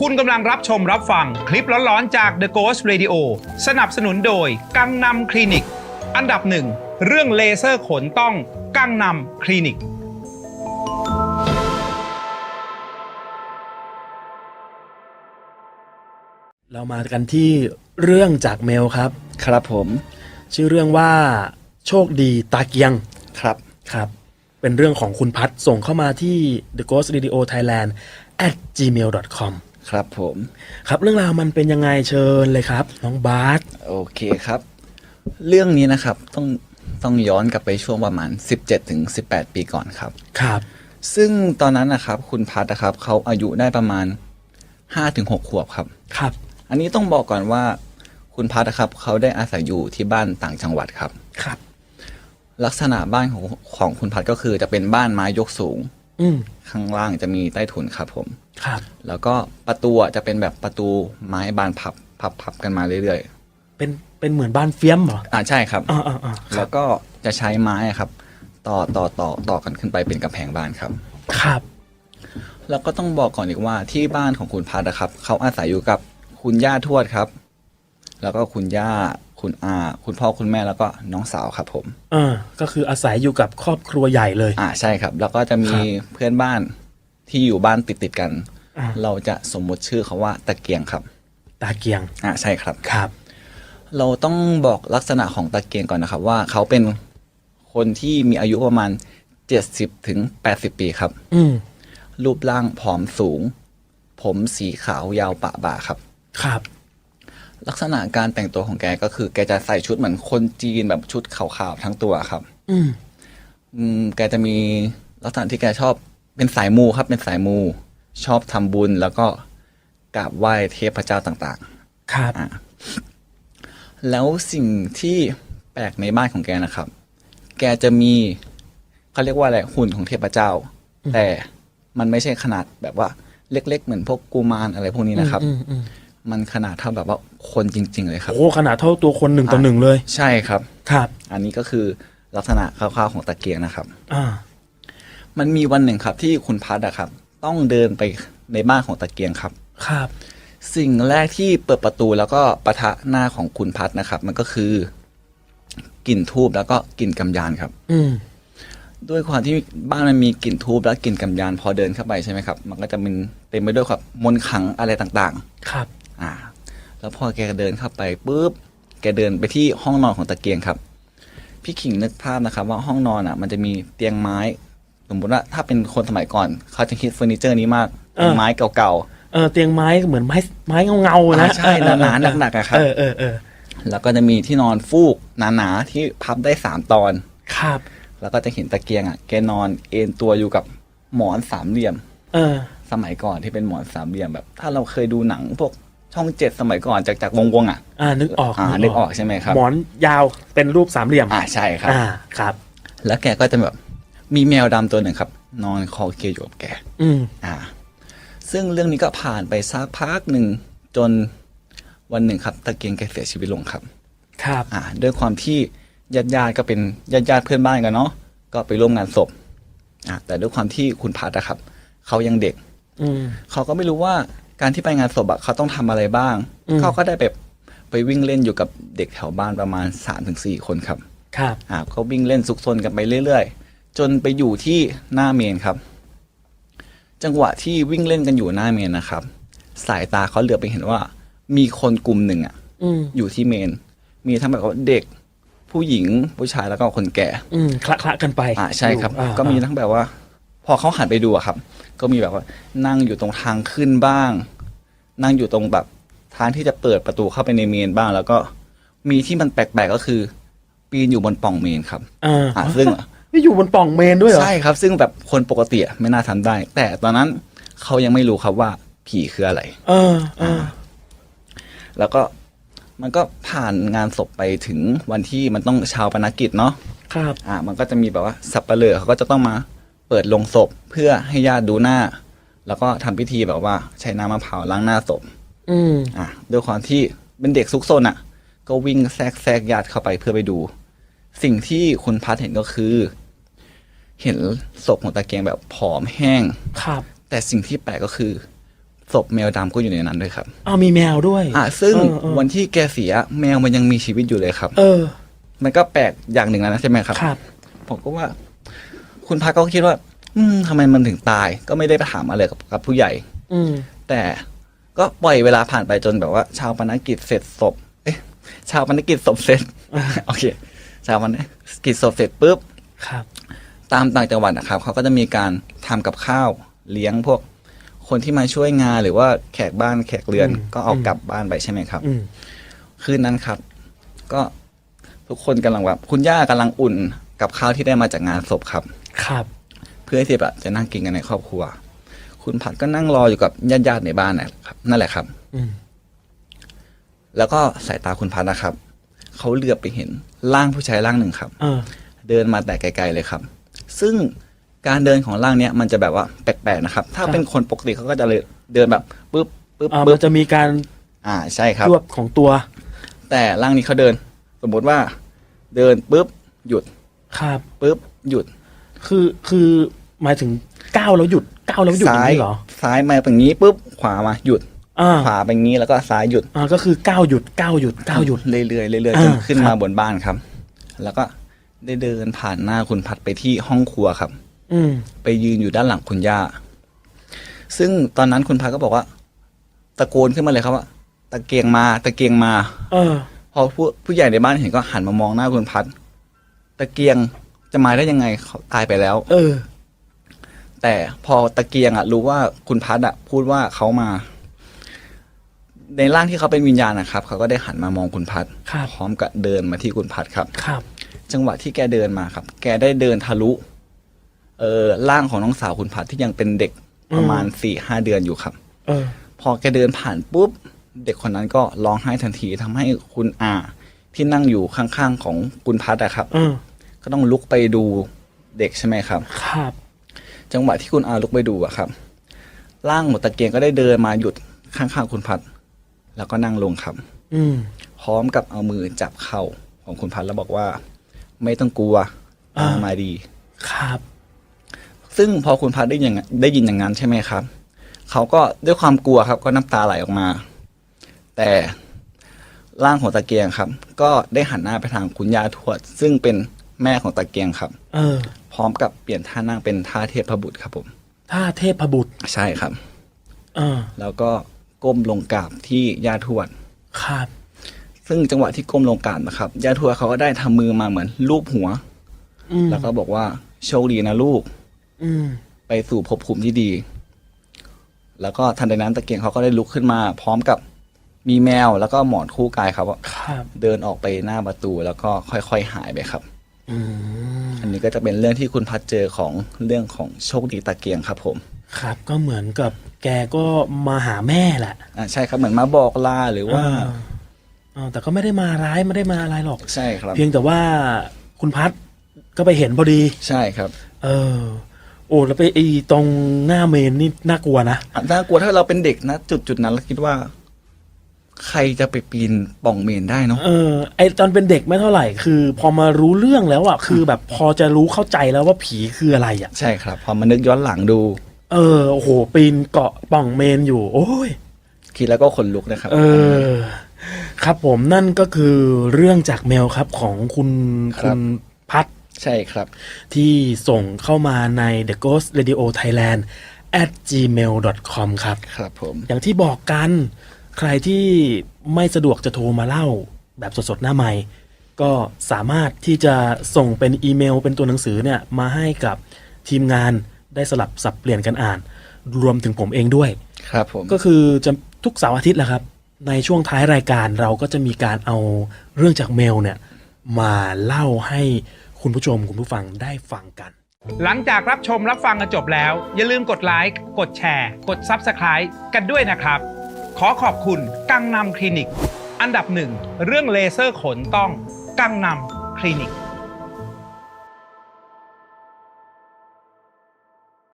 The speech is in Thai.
คุณกำลังรับชมรับฟังคลิปร้อนๆจาก The Ghost Radio สนับสนุนโดยกังนำคลินิก อันดับหนึ่งเรื่องเลเซอร์ขนต้องกังนำคลินิก เรามากันที่เรื่องจากเมลครับ ครับผม ชื่อเรื่องว่าโชคดีตาเกียงครับครับ เป็นเรื่องของคุณพัดส่งเข้ามาที่ the ghost radio thailand at gmail com ครับผมครับเรื่องราวมันเป็นยังไงเชิญเลยครับน้องบาสโอเคครับ เรื่องนี้นะครับต้องต้องย้อนกลับไปช่วงประมาณ 17ถึง18 ปีก่อนครับ ครับ ซึ่งตอนนั้นนะครับ คุณพัดนะครับเขาอายุได้ประมาณ5ถึง6ขวบครับ ครับ อันนี้ต้องบอกก่อนว่า คุณพัดนะครับเขาได้อาศัยอยู่ที่บ้านต่างจังหวัดครับ ครับ ลักษณะบ้านของของคุณพัดก็คือจะเป็นบ้านไม้ยกสูง อืมข้างล่างจะมีใต้ถุนครับผม ครับ แล้วก็ประตูอะจะเป็นแบบประตูไม้บานพับพับพับกันมาเรื่อยเป็นเป็นเหมือนบ้านเฟี้ยมเหรอๆอ่าใช่ครับ อ่าอ่าอ่าครัแล้บวก็จะใช้ไม้อะครับ ต่อต่อต่อต่อกันขึ้นไปเป็นกำแพงบ้านครับ ครับ แล้วก็ต้องบอกก่อนอีกว่าที่บ้านของคุณพัดนะครับ เขาอาศัยอยู่กับคุณย่าทวดครับ แล้วก็คุณย่า คุณอาคุณพ่อคุณแม่แล้วก็น้องสาวครับผมอ่าก็คืออาศัยอยู่กับครอบครัวใหญ่เลย อ่าใช่ครับ แล้วก็จะมีครับเพื่อนบ้านที่อยู่บ้านติดติดๆกัน อ่า เราจะสมมุติชื่อเขาว่าตะเกียงครับตาเกียงอ่าใช่ครับ ครับ เราต้องบอกลักษณะของตะเกียงก่อนนะครับ ว่าเขาเป็นคนที่มีอายุประมาณ 70ถึง80 ปีครับ อืมรูปร่างผอมสูง ผมสีขาวยาวปะบ่าครับ ครับ ลักษณะการแต่งตัวของแกก็คือ แกจะใส่ชุดเหมือนคนจีนแบบชุดขาวๆทั้งตัวครับ อืมอืมแกจะมีลักษณะที่แกชอบเป็นสายมูครับ เป็นสายมู ชอบทำบุญแล้วก็กราบไหว้เทพเจ้าต่างครับ ๆอ่าแล้วสิ่งที่แปลกในบ้านของแกนะครับ แกจะมีเขาเรียกว่าอะไรหุ่นของเทพเจ้า แต่มันไม่ใช่ขนาดแบบว่าเล็ก ๆ เหมือนพวกกุมารอะไรพวกนี้นะครับ อืมอืมมั นขนาดเท่าแบบว่าคนจริง ๆ เลยครับ โอ้ขนาดเท่าตัวคนหนึ่งต่อหนึ่งเลยใช่ครับ ครับอันนี้ก็คือลักษณะคร่าวๆของตะเกียงนะครับ อ่ามันมีวันหนึ่งครับที่คุณพัดอะครับ ต้องเดินไปในบ้านของตะเกียงครับ ครับสิ่งแรกที่เปิดประตูแล้วก็ปะทะหน้าของคุณพัดนะครับ มันก็คือกลิ่นทูบแล้วก็กลิ่นกำยานครับ อืมด้วยความที่บ้านมันมีกลิ่นทูบและกลิ่นกำยานพอเดินเข้าไปใช่ไหมครับ มันก็จะมันเต็มไปด้วยครับมนต์ขลังอะไรต่างครับ ๆ อ่า แล้วพอแกเดินเข้าไปปุ๊บแกเดินไปที่ห้องนอนของตะเกียงครับ พี่ขิงนึกภาพนะครับว่าห้องนอนอะ มันจะมีเตียงไม้ สมมติว่าถ้าเป็นคนสมัยก่อน เขาจะคิดเฟอร์นิเจอร์นี้มากเป็นไม้เก่าเออเตียงไม้เหมือนไม้ไม้เงาเงาๆนะอ่าใช่เออหนาๆเออหนักๆอะครับ เออเออเออๆแล้วก็จะมีที่นอนฟูกหนาๆที่พับได้สามตอน ครับ แล้วก็จะเห็นตะเกียงอะ แกนอนเอนตัวอยู่กับหมอนสามเหลี่ยม เออ สมัยก่อนที่เป็นหมอนสามเหลี่ยมแบบ ถ้าเราเคยดูหนังพวก ช่องเจ็ดสมัยก่อนจากจากวงวงๆอะอ่านึกออกอ่านึกออกใช่ไหมครับหมอนยาวเป็นรูปสามเหลี่ยมอ่าใช่ครับอ่าครับ แล้วแกก็จะแบบมีแมวดำตัวหนึ่งครับ นอนคอเคลียร์อยู่กับแก อืมอ่า ซึ่งเรื่องนี้ก็ผ่านไปสักพักหนึ่งจนวันหนึ่งครับ ตะเกียงแกเสียชีวิตลงครับ ครับ อ่า ด้วยความที่ญาติญาติๆก็เป็นญาติญาติๆเพื่อนบ้านกันเนาะก็ไปร่วมงานศพอ่าแต่ด้วยความที่คุณพัดอะครับเขายังเด็ก อืมเขาก็ไม่รู้ว่า การที่ไปงานศพอะเขาต้องทำอะไรบ้าง อืม เขาก็ได้แบบไปวิ่งเล่นอยู่กับเด็กแถวบ้านประมาณ3าถึงสคนครับ ครับ อ่าก็วิ่งเล่นซุกซนกันไปเรื่อยๆ จนไปอยู่ที่หน้าเมนครับ จังหวะที่วิ่งเล่นกันอยู่หน้าเมนนะครับ สายตาเขาเหลือบไปเห็นว่า มีคนกลุ่มหนึ่งอะอืมอยู่ที่เมน มีทั้งแบบว่าเด็ก ผู้หญิงผู้ชายแล้วก็คนแก่ อืมคละคละกันไปอ่าใช่ครับ อยู่อ่าก็มีทั้งแบบว่า พอเขาหันไปดูอะครับ ก็มีแบบว่านั่งอยู่ตรงทางขึ้นบ้าง นั่งอยู่ตรงแบบทางที่จะเปิดประตูเข้าไปในเมนบ้าง แล้วก็มีที่มันแปลกๆก็คือ ปีนอยู่บนปล่องเมนครับอ่าอ่าซึ่งไม่อยู่บนปล่องเมนด้วยเหรอใช่ครับ ซึ่งแบบคนปกติอะไม่น่าทำได้ แต่ตอนนั้นเขายังไม่รู้ครับว่าผีคืออะไรเออเออแล้วก็มันก็ผ่านงานศพไปถึงวันที่มันต้องชาวปนกิจเนาะครับ อ่า มันก็จะมีแบบว่าสับปะเลอเขาก็จะต้องมา เปิดลงศพเพื่อให้ญาติดูหน้า แล้วก็ทำพิธีแบบว่าใช้น้ำมะพร้าวล้างหน้าศพอืม อะด้วยความที่เป็นเด็กซุกซนอะ ก็วิ่งแทรกแทรกญาติเข้าไปเพื่อไปดู สิ่งที่คุณพัดเห็นก็คือ เห็นศพของตะเกียงแบบผอมแห้ง ครับแต่สิ่งที่แปลกก็คือไศพแมวดำก็อยู่ในนั้นด้วยครับอ้าวมีแมวด้วย อ่าซึ่งเออเออ วันที่แกเสียแมวมันยังมีชีวิตอยู่เลยครับ เออ มันก็แปลกอย่างหนึ่งแล้วนะใช่ไหมครับ ครับ ผมก็ว่า คุณพักก็คิดว่า อืมทำไมมันถึงตาย ก็ไม่ได้ไปถามอะไรกับกับผู้ใหญ่ อืม แต่ก็ปล่อยเวลาผ่านไปจนแบบว่า ชาวปนกิจเสร็จศพ เอ๊ะ ชาวปนกิจศพเสร็จ โอเค ชาวปนกิจศพเสร็จปุ๊บ ครับ ตามต่างจังหวัดนะครับเขาก็จะมีการทำกับข้าวเลี้ยงพวก คนที่มาช่วยงานหรือว่าแขกบ้านแขกเรือนอืม ก็เอาอืมกลับบ้านไปใช่ไหมครับ อืม คืนนั้นครับ ก็ทุกคนกำลังแบบคุณย่ากำลังอุ่นกับข้าวที่ได้มาจากงานศพครับ ครับเพื่อที่แบบจะนั่งกินกันในครอบครัว คุณผัดก็นั่งรออยู่กับญาติๆในบ้านนะครับ นั่นแหละครับ อืมแล้วก็สายตาคุณพัดนะครับ เขาเหลือบไปเห็นร่างผู้ชายร่างหนึ่งครับเออเดินมาแต่ไกล ๆเลยครับ ซึ่งการเดินของร่างเนี้ยมันจะแบบว่าแปลกๆนะครับ ถ้าครับเป็นคนปกติเขาก็จะเลยเดินแบบปึ๊บปึ๊บอ่ามัปึ๊นบจะมีการอ่าใช่ครับ รวบของตัวแต่ร่างนี้เขาเดิน สมมติว่า เดินปึ๊บหยุดครับปึ๊บหยุด คือคือหมายถึงก้าวแล้วหยุดก้าวแล้วหยุดอย่างนี้เหรอ ซ้ายมาแบบนี้ปุ๊บขวามาหยุดอ่าขวาไปงี้แล้วก็ซ้ายหยุดอ่าก็คือก้าวหยุดก้าวหยุดก้าวหยุด เรื่อยๆเรื่อยๆจอ่านขึ้นครัมาบ บนบ้านครับ แล้วก็ได้เดินผ่านหน้าคุณพัดไปที่ห้องครัวครับ อืม ไปยืนอยู่ด้านหลังคุณย่า ซึ่งตอนนั้นคุณพัดก็บอกว่า ตะโกนขึ้นมาเลยครับว่าตะเกียงมา ตะเกียงมา เออ พอผู้ผู้ใหญ่ในบ้านเห็นก็หันมามองหน้าคุณพัด ตะเกียง จะมาได้ยังไงเขาตายไปแล้ว เออ แต่พอตะเกียงอะ รู้ว่าคุณพัดอะ พูดว่าเขามา ในร่างที่เขาเป็นวิญญาณนะครับเขาก็ได้หันมามองคุณพัดครับ พร้อมกับเดินมาที่คุณพัดครับ ครับ จังหวะที่แกเดินมาครับ แกได้เดินทะลุ เออร่างของน้องสาวคุณพัดที่ยังเป็นเด็กประมาณสี่ห้าเดือนอยู่ครับ เออ พอแกเดินผ่านปุ๊บ เด็กคนนั้นก็ร้องไห้ทันทีทำให้คุณอาที่นั่งอยู่ข้างๆของคุณพัดอะครับเออ ก็ต้องลุกไปดูเด็กใช่ไหมครับ ครับ จังหวะที่คุณอาลุกไปดูอะครับ ร่างหมดตะเกียงก็ได้เดินมาหยุดข้างๆคุณพัด แล้วก็นั่งลงครับ อืม พร้อมกับเอามือจับเข่าของคุณพัดแล้วบอกว่า ไม่ต้องกลัวตามมาดี ครับ ซึ่งพอคุณพัดได้ยินอย่างได้ยินอย่างนั้นใช่ไหมครับ เขาก็ด้วยความกลัวครับ ก็น้ำตาไหลออกมา แต่ร่างของตะเกียงครับ ก็ได้หันหน้าไปทางคุณย่าทวด ซึ่งเป็น แม่ของตะเกียงครับ เออ พร้อมกับเปลี่ยนท่านั่งเป็นท่าเทพบุตรครับผมถ้าเทพบุตร ใช่ครับ เออ แล้วก็ก้มลงกราบที่ย่าทวด ครับ ซึ่งจังหวะที่ก้มลงกราบนะครับย่าทวดเขาก็ได้ทำมือมาเหมือนลูบหัว อืมแล้วก็บอกว่าโชคดีนะลูก อืม ไปสู่ภพภูมิที่ดี แล้วก็ทันใดนั้นตะเกียงเขาก็ได้ลุกขึ้นมา พร้อมกับมีแมวแล้วก็หมอนคู่กายครับ ครับ เดินออกไปหน้าประตูแล้วก็ค่อยๆหายไปครับ อืมอันนี้ก็จะเป็นเรื่องที่คุณพัดเจอของเรื่องของโชคดีตะเกียงครับ ผม ครับ ก็เหมือนกับแกก็มาหาแม่แหละอ่าใช่ครับเหมือนมาบอกลาหรือว่าเออเออแต่ก็ไม่ได้มาร้ายไม่ได้มาอะไรหรอก ใช่ครับ เพียงแต่ว่าคุณพัดก็ไปเห็นพอดี ใช่ครับ เออโอ้แล้วไปไอ้ตรงหน้าเมนนี่น่ากลัวนะอะน่ากลัวถ้าเราเป็นเด็กนะจุดจุดๆนั้นเราคิดว่า ใครจะไปปีนปล่องเมนได้เนาะ เออไอตอนเป็นเด็กไม่เท่าไหร่คือ พอมารู้เรื่องแล้วอะคือแบบพอจะรู้เข้าใจแล้วว่าผีคืออะไรอะ ใช่ครับ พอมานึกย้อนหลังดู เออโอ้โหปีนเกาะป่องเมนอยู่ โอ้ย คิดแล้วก็ขนลุกนะครับ เออ ครับผมนั่นก็คือเรื่องจากเมลครับของคุณครัคุบณพัด ใช่ครับ ที่ส่งเข้ามาใน The Ghost Radio Thailand at gmail.com ครับ ครับผม อย่างที่บอกกัน ใครที่ไม่สะดวกจะโทรมาเล่าแบบสดๆ หน้าใหม่ ก็สามารถที่จะส่งเป็นอีเมลเป็นตัวหนังสือเนี่ยมาให้กับทีมงานได้สลับสับเปลี่ยนกันอ่าน รวมถึงผมเองด้วย ครับผม ก็คือจะทุกเสาร์อาทิตย์แหละครับ ในช่วงท้ายรายการเราก็จะมีการเอาเรื่องจากเมลเนี่ยมาเล่าให้คุณผู้ชมคุณผู้ฟังได้ฟังกัน หลังจากรับชมรับฟังกันจบแล้ว อย่าลืมกดไลค์กดแชร์ กด Subscribe กันด้วยนะครับ ขอขอบคุณกังนำคลินิก อันดับหนึ่งเรื่องเลเซอร์ขนต้องกังนำคลินิก